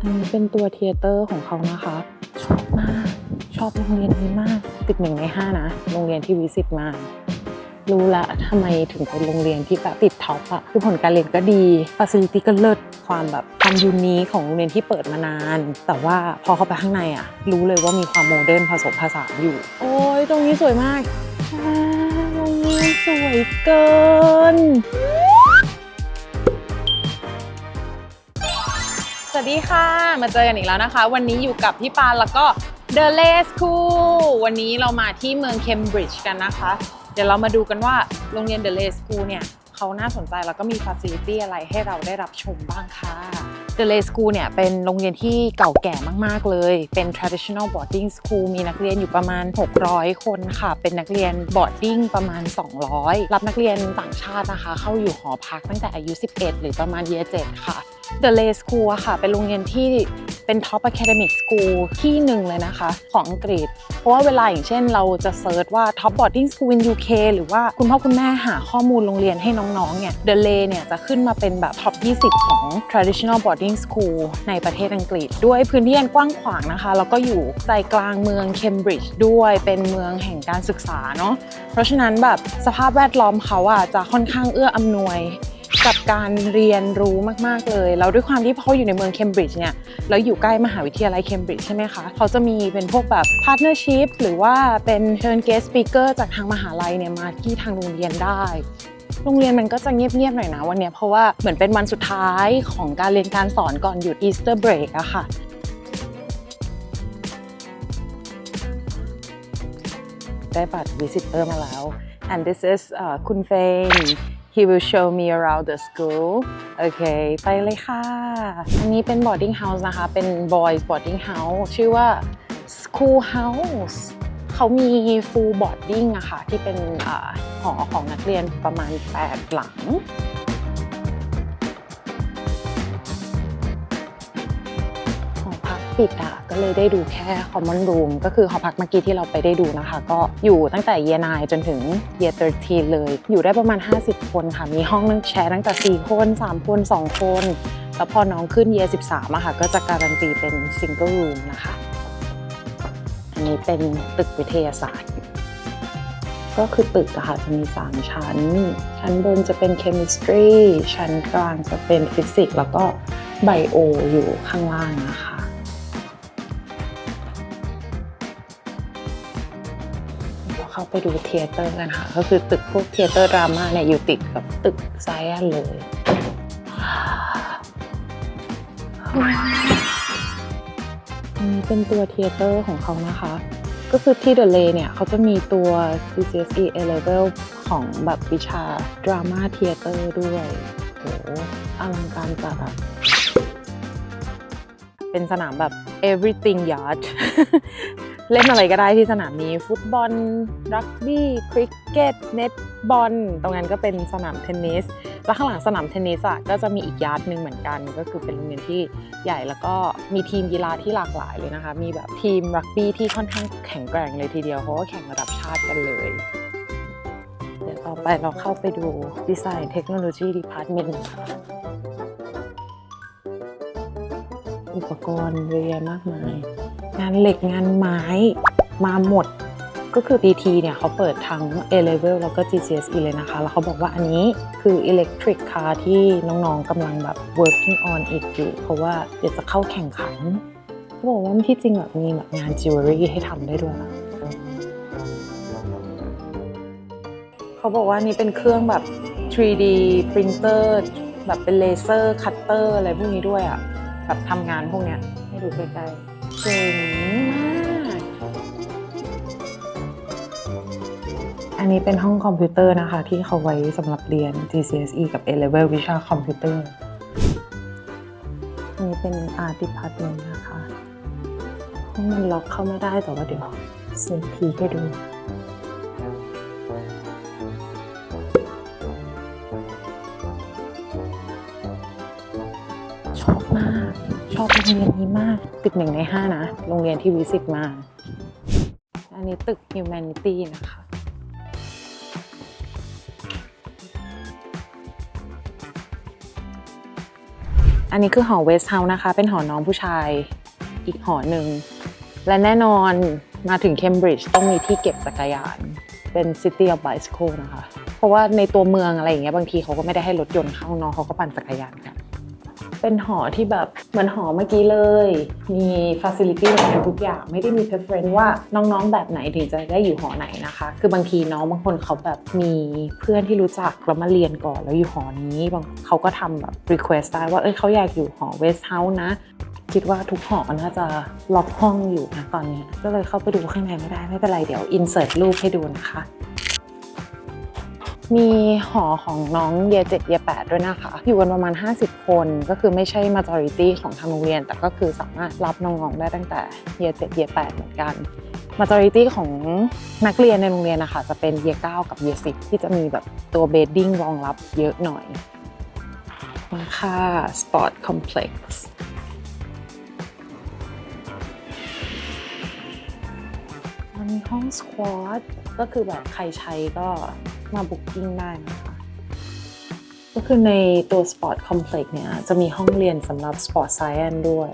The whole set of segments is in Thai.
อันนี้เป็นตัวเทเตอร์ของเขานะคะ ชอบมาก ชอบโรงเรียนนี้มาก ติดหนึ่งในห้านะ โรงเรียนที่วิสิตมา รู้ละทำไมถึงเป็นโรงเรียนที่แบบติดท็อปอะคือผลการเรียนก็ดีฟัซิลิตี้ก็เลิศ ความแบบความยูนีของโรงเรียนที่เปิดมานาน แต่ว่าพอเข้าไปข้างในอะรู้เลยว่ามีความโมเดิร์นผสมผสานอยู่ โอ้ยตรงนี้สวยมากโรงเรียนสวยเกิน สวัสดีค่ะ มาเจอกันอีกแล้วนะคะ วันนี้อยู่กับพี่ปานแล้วก็ The l a School วันนี้เรามาที่เมืองเคมบริดจ์กันนะคะ เดี๋ยวเรามาดูกันว่าโรงเรียน The l a School เนี่ย เขาน่าสนใจแล้วก็มีฟ a ซิลิตี้อะไรให้เราได้รับชมบ้างค่ะ The l a School เนี่ยเป็นโรงเรียนที่เก่าแก่มาก ๆ เลย เป็น traditional boarding school มีนักเรียนอยู่ประมาณ 600 คนค่ะ เป็นนักเรียน boarding ประมาณ 200 รับนักเรียนต่างชาตินะคะ เข้าอยู่หอพักตั้งแต่อายุ 11 หรือประมาณ year 7ค่ะ The Lay School อะค่ะ เป็นโรงเรียนที่ เป็น Top Academic School ที่หนึ่งเลยนะคะ ของอังกฤษ เพราะว่าเวลาอย่างเช่นเราจะเซิร์ชว่า Top Boarding School in UK หรือว่าคุณพ่อคุณแม่หาข้อมูลโรงเรียนให้น้องๆ เนี่ย The Lay เนี่ยจะขึ้นมาเป็นแบบ Top 20 ของ Traditional Boarding School ในประเทศอังกฤษ ด้วยพื้นที่อันกว้างขวางนะคะ แล้วก็อยู่ใจกลางเมืองเคมบริดจ์ด้วยเป็นเมืองแห่งการศึกษาเนาะเพราะฉะนั้นแบบสภาพแวดล้อมเขาอะจะค่อนข้างเอื้ออำนวย กับการเรียนรู้มาก ๆ เลย แล้วด้วยความที่เขาอยู่ในเมืองเคมบริดจ์เนี่ยแล้วอยู่ใกล้มหาวิทยาลัยเคมบริดจ์ใช่ไหมคะ เขาจะมีเป็นพวกแบบพาร์ทเนอร์ชิพหรือว่าเป็นเชิญเกสต์สปีกเกอร์จากทางมหาลัยเนี่ยมาที่ทางโรงเรียนได้โรงเรียนมันก็จะเงียบๆหน่อยนะวันนี้เพราะว่าเหมือนเป็นวันสุดท้ายของการเรียนการสอนก่อนหยุดอีสเตอร์เบรกอะค่ะได้บัตร visitor มาแล้ว and this is uh, คุณเฟน he will show me around the school โอเค ไปเลยค่ะ อันนี้เป็น boarding house นะคะ เป็น boys boarding house ชื่อว่า school house เขามี full boarding อะคะ่ะ ที่เป็นอหอของนักเรียนประมาณ 8 หลัง ปิดอะก็เลยได้ดูแค่ common room ก็คือหอพักเมื่อกี้ที่เราไปได้ดูนะคะ ก็อยู่ตั้งแต่ year 9จนถึง year 13เลย อยู่ได้ประมาณ 50 คนค่ะ มีห้องนั่งแชร์ตั้งแต่ 4 คน 3 คน 2 คน แล้วพอน้องขึ้น year 13อะค่ะ ก็จะการันตีเป็น single room นะคะ อันนี้เป็นตึกวิทยาศาสตร์ ก็คือตึกอะค่ะจะมี 3 ชั้น ชั้นบนจะเป็น chemistry ชั้นกลางจะเป็นฟิสิกส์แล้วก็ไบโออยู่ข้างล่างนะคะ ไปดูเทเตอร์กันค่ะ ก็คือตึกพวกเทเตอร์ดราม่าเนี่ยอยู่ติดกับตึกไซแอนเลยนนี้เป็นตัวเทเตอร์ของเขานะคะ ก็คือที่ The Lay เนี่ยเขาจะมีตัว GCSE A Level ของแบบวิชา Drama Theater ด้วยโหอลังการจัดอะเป็นสนามแบบ everything yard เล่นอะไรก็ได้ที่สนามนี้ ฟุตบอล รักบี้ คริกเก็ต เน็ตบอล ตรงนั้นก็เป็นสนามเทนนิส แล้วข้างหลังสนามเทนนิสอะก็จะมีอีกยาร์ดหนึ่งเหมือนกัน ก็คือเป็นโรงเรียนที่ใหญ่แล้วก็มีทีมกีฬาที่หลากหลายเลยนะคะ มีแบบทีมรักบี้ที่ค่อนข้างแข็งแกร่งเลยทีเดียวเพราะว่าแข่งระดับชาติกันเลย เดี๋ยวต่อไปเราเข้าไปดูดีไซน์เทคโนโลยีดีพาร์ตเมนต์อุปกรณ์เยอะแยะมากมาย งานเหล็กงานไม้มาหมด ก็คือ BT เนี่ยเขาเปิดทั้ง A level แล้วก็ GCSE เลยนะคะ แล้วเขาบอกว่าอันนี้คือ electric car ที่น้องๆกำลังแบบ working on it อยู่เพราะว่าเดี๋ยวจะเข้าแข่งขันเขาบอกว่าที่จริงแบบมีแบบงาน jewelry ให้ทำได้ด้วยนะเขาบอกว่านี่เป็นเครื่องแบบ 3D printer แบบเป็นเลเซอร์คัตเตอร์อะไรพวกนี้ด้วยอะ แบบทำงานพวกเนี้ยให้ดูใกล้ๆเจ๋งมาก อันนี้เป็นห้องคอมพิวเตอร์นะคะ ที่เขาไว้สำหรับเรียน GCSE กับ A Level วิชาคอมพิวเตอร์อันนี้เป็น Art Department นะคะห้องมันล็อกเข้าไม่ได้แต่ว่าเดี๋ยวสนทีให้ดู อบโรงเรียนนี้มากติดหนึ่งในห้านะ โรงเรียนที่วิสิตมา อันนี้ตึก Humanity นะคะ อันนี้คือหอเวสเฮาส์นะคะ เป็นหอน้องผู้ชายอีกหอหนึ่ง และแน่นอนมาถึงเคมบริดจ์ต้องมีที่เก็บจักรยาน เป็น City of Bicycle นะคะ เพราะว่าในตัวเมืองอะไรอย่างเงี้ยบางทีเขาก็ไม่ได้ให้รถยนต์เข้าน้องเขาก็ปั่นจักรยานกัน เป็นหอที่แบบเหมือนหอเมื่อกี้เลย มีฟ a ซิลิตี้ในทุกอย่าง ไม่ได้มี preference ว่าน้องๆ แบบไหนถึงจะได้อยู่หอไหนนะคะ คือบางทีน้องบางคนเขาแบบมีเพื่อนที่รู้จักแล้วมาเรียนก่อนแล้วอยู่หอนี้บางเขาก็ทำแบบ request ได้ว่าเอ้ยเขาอยากอยู่หอ West House นะคิดว่าทุกหอน่าจะล็อกห้องอยู่นะตอนนี้ ก็เลยเข้าไปดูข้างในไม่ได้ไม่เป็นไรเดี๋ยว insert รูปให้ดูนะคะ มีหอของน้องเยเจ็ดเยแปดด้วยนะคะ อยู่กันประมาณ 50 คนก็คือไม่ใช่ majority ของทางโรงเรียน แต่ก็คือสามารถรับน้องๆได้ตั้งแต่เยเจ็ดเยแปดเหมือนกัน majority ของนักเรียนในโรงเรียนนะคะจะเป็นเยเก้ากับเยสิบที่จะมีแบบตัว bedding รองรับเยอะหน่อยมาค่ะ Sport Complex มันมีห้องสควอตก็คือแบบใครใช้ก็ มาบุ๊กิ้งได้นะคะ ก็คือในตัว Sport Complex เนี่ย จะมีห้องเรียนสำหรับ Sport Science ด้วย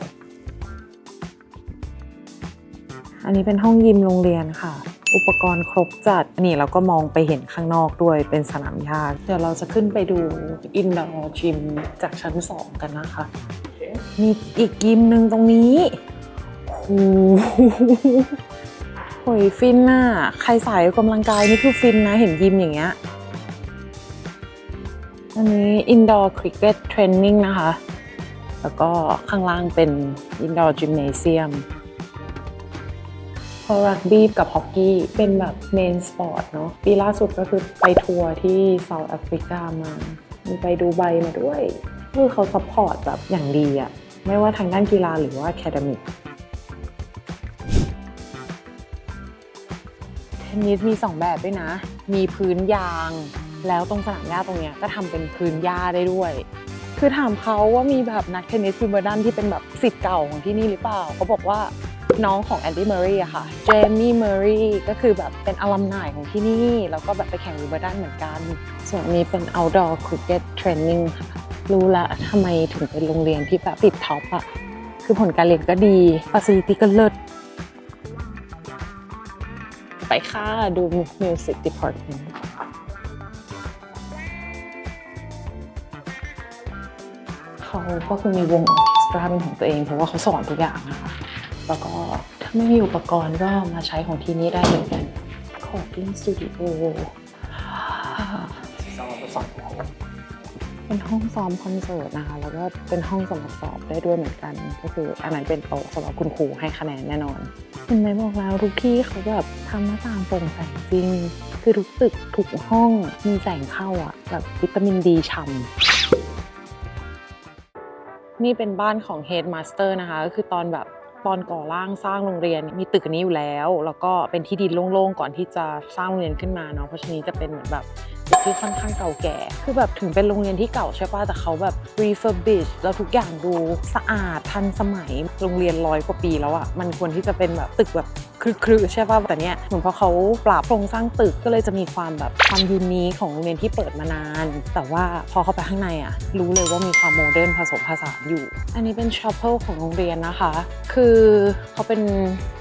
อันนี้เป็นห้องยิมโรงเรียนค่ะ อุปกรณ์ครบจัด นี่เราก็มองไปเห็นข้างนอกด้วยเป็นสนามหญ้าเดี๋ยวเราจะขึ้นไปดู Indoor Gym จากชั้น 2 กันนะคะ มีอีกยิมหนึ่งตรงนี้โห โหยฟินน่ะ ใครสายออกกำลังกายนี่คือฟินนะ เห็นยิมอย่างเงี้ย อันนี้ indoor cricket training นะคะ แล้วก็ข้างล่างเป็น indoor gymnasium พอรักบี้กับฮอกกี้เป็นแบบเมนสปอร์ตเนาะ ปีล่าสุดก็คือไปทัวร์ที่เซาท์แอฟริกามา มีไปดูใบมาด้วย คือเขาซัพพอร์ตแบบอย่างดีอะไม่ว่าทางด้านกีฬาหรือว่าแคดมิก นนิสมี 2 แบบด้วยนะ มีพื้นยาง แล้วตรงสนามหญ้าตรงเนี้ยก็ทำเป็นพื้นหญ้าได้ด้วย คือถามเขาว่ามีแบบนักเทนนิสวิมเบิลดันที่เป็นแบบสิทธิ์เก่าของที่นี่หรือเปล่าเขาบอกว่าน้องของแอนดี้เมอรี่อะค่ะ เจมี่เมอรี่ก็คือแบบเป็นอลัมนายของที่นี่ แล้วก็แบบไปแข่งวิมเบิลดันเหมือนกัน ส่วนนี้เป็น outdoor cricket training ค่ะ รู้ละทำไมถึงเป็นโรงเรียนที่แบบติดท็อปอะคือผลการเรียนก็ดี facility ก็เลิศ ไปค่ะ ดู Music Department เขาก็คือมีวงออเคสตราเป็นของตัวเองเพราะว่าเขาสอนทุกอย่างนะคะ แล้วก็ถ้าไม่มีอุปกรณ์ก็มาใช้ของที่นี่ได้เหมือนกัน Recording Studio เป็นห้องซ้อมคอนเสิร์ตนะคะ แล้วก็เป็นห้องสำหรับสอบได้ด้วยเหมือนกัน ก็คืออันนั้นเป็นโต๊ะสำหรับคุณครูให้คะแนนแน่นอนเห็นไหมบอกแล้วทุกที่เขาแบบทำหน้าต่างโปร่งใสจริง คือทุกตึกทุกห้องมีแสงเข้าอะแบบวิตามินดีฉ่ำนี่เป็นบ้านของ Headmaster นะคะก็คือตอนแบบตอนก่อร่างสร้างโรงเรียนมีตึกนี้อยู่แล้ว แล้วก็เป็นที่ดินโล่งๆก่อนที่จะสร้างโรงเรียนขึ้นมาเนาะเพราะฉะนั้จะเป็นเหมือนแบบ ที่ค่อนข้างเก่าแก่ คือแบบถึงเป็นโรงเรียนที่เก่าใช่ป่ะ แต่เขาแบบ refurbish แล้วทุกอย่างดูสะอาดทันสมัย โรงเรียนร้อยกว่าปีแล้วอะมันควรที่จะเป็นแบบตึกแบบครึๆใช่ป่ะ แต่เนี้ยเหมือนพอเขาปรับโครงสร้างตึกก็เลยจะมีความแบบความยูนีของโรงเรียนที่เปิดมานาน แต่ว่าพอเข้าไปข้างในอะรู้เลยว่ามีความโมเดิร์นผสมผสานอยู่ อันนี้เป็นชอปเปิลของโรงเรียนนะคะ คือเขาเป็น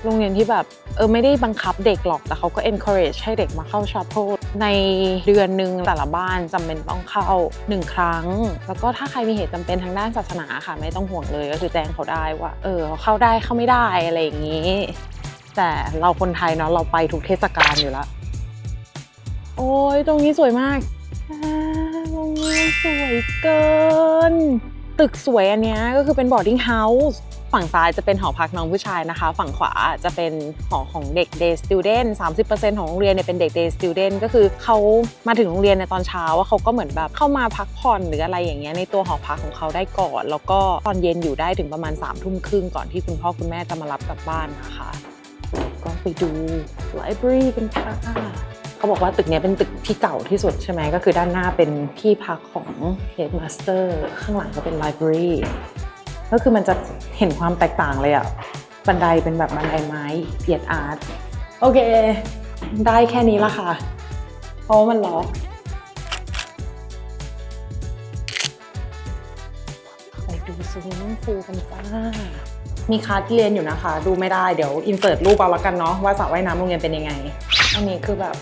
โรงเรียนที่แบบเออไม่ได้บังคับเด็กหรอก แต่เขาก็ encourage ให้เด็กมาเข้าชอปเปิลในเดือนหนึ่งแต่ละบ้านจำเป็นต้องเข้าหนึ่งครั้ง แล้วก็ถ้าใครมีเหตุจำเป็นทางด้านศาสนาค่ะ ไม่ต้องห่วงเลยก็คือแจ้งเขาได้ว่า เออเข้าได้เข้าไม่ได้อะไรอย่างนี้ แต่เราคนไทยเนาะเราไปทุกเทศกาลอยู่แล้ว โอ้ยตรงนี้สวยมากอ่าโรงเรียนสวยเกิน ตึกสวยอันนี้ก็คือเป็น boarding house ฝั่งซ้ายจะเป็นหอพักน้องผู้ชายนะคะ ฝั่งขวาจะเป็นหอของเด็ก day student 30%ของโรงเรียนเนี่ยเป็นเด็ก day student ก็คือเขามาถึงโรงเรียนในตอนเช้าว่าเขาก็เหมือนแบบเข้ามาพักผ่อนหรืออะไรอย่างเงี้ยในตัวหอพักของเขาได้ก่อน แล้วก็ตอนเย็นอยู่ได้ถึงประมาณ3ามทุ่มครึ่งก่อนที่คุณพ่อคุณแม่จะมารับกลับบ้านนะคะ ก็ไปดู library กันค่ะ เขาบอกว่าตึกนี้เป็นตึกที่เก่าที่สุดใช่ไหมก็คือด้านหน้าเป็นที่พักของ headmaster ข้างหลังก็เป็น library ก็คือมันจะเห็นความแตกต่างเลยอะบันไดเป็นแบบบันไดไม้เอียดอาร์ตโอเค ได้แค่นี้ละค่ะ เพราะว่ามันล็อกไปดูสวิมมิ่งพูลกันจ้ามีคาสที่เรียนอยู่นะคะ ดูไม่ได้เดี๋ยวอินเสิร์ตรูปเอาละกันเนาะว่าสระว่ายน้ำโรงเรียนเป็นยังไง อันนี้คือแบบ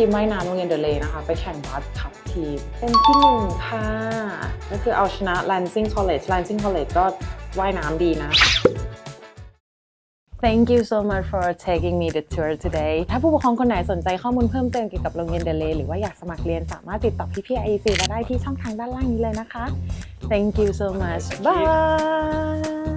ทีมว่ายน้ำโรงเรียนเดล y นะคะ ไปแข่งบาสคัพทีม เป็นที่หนึ่งค่ะ ก็คือเอาชนะ Lansing College Lansing College ก็ว่ายน้ำดีนะ Thank you so much for taking me the tour today ถ้าผู้ปกครองคนไหนสนใจข้อมูลเพิ่มเติมเกี่ยวกับโรงเรียนเดล y หรือว่าอยากสมัครเรียนสามารถติดต่อพี่พี่ไอซีมาได้ที่ช่องทางด้านล่างนี้เลยนะคะ Thank you so much Bye